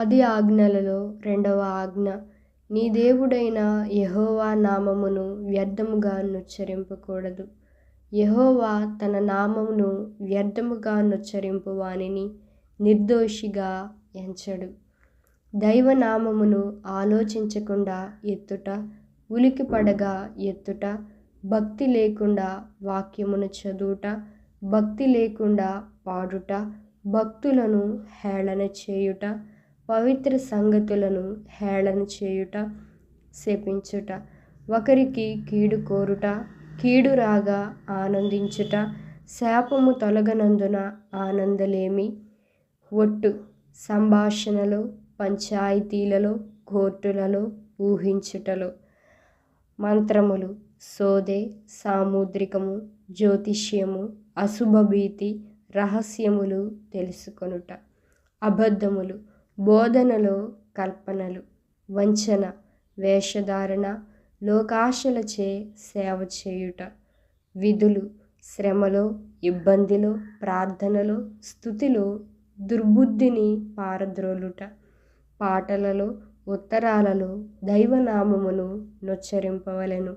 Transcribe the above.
పది ఆజ్ఞలలో రెండవ ఆజ్ఞ. నీ దేవుడైన యహోవా నామమును వ్యర్థముగా నుచ్చరింపకూడదు. యహోవా తన నామమును వ్యర్థముగా నుచ్చరింపు వానిని నిర్దోషిగా ఎంచడు. దైవనామమును ఆలోచించకుండా ఎత్తుట ఉలికి పడగా ఎత్తుట భక్తి లేకుండా వాక్యమును చదువుట భక్తి లేకుండా పాడుట భక్తులను హేళన చేయుట పవిత్ర సంగతులను హేళన చేయుట శపించుట ఒకరికి కీడు కోరుట కీడు రాగా ఆనందించుట శాపము తొలగనందున ఆనందలేమి. ఒట్టు సంభాషణలో పంచాయతీలలో కోర్టులలో ఊహించుటలో. మంత్రములు సోదే సాముద్రికము జ్యోతిష్యము అశుభభీతి రహస్యములు తెలుసుకొనుట. అబద్ధములు బోధనలో కల్పనలు వంచన వేషధారణ లోకాశలచే సేవ చేయుట విధులు శ్రమలో ఇబ్బందిలో ప్రార్థనలో స్థుతిలో దుర్బుద్ధిని పారద్రోలుట పాటలలో ఉత్తరాలలో దైవనామమును నొచ్చరింపవలెను.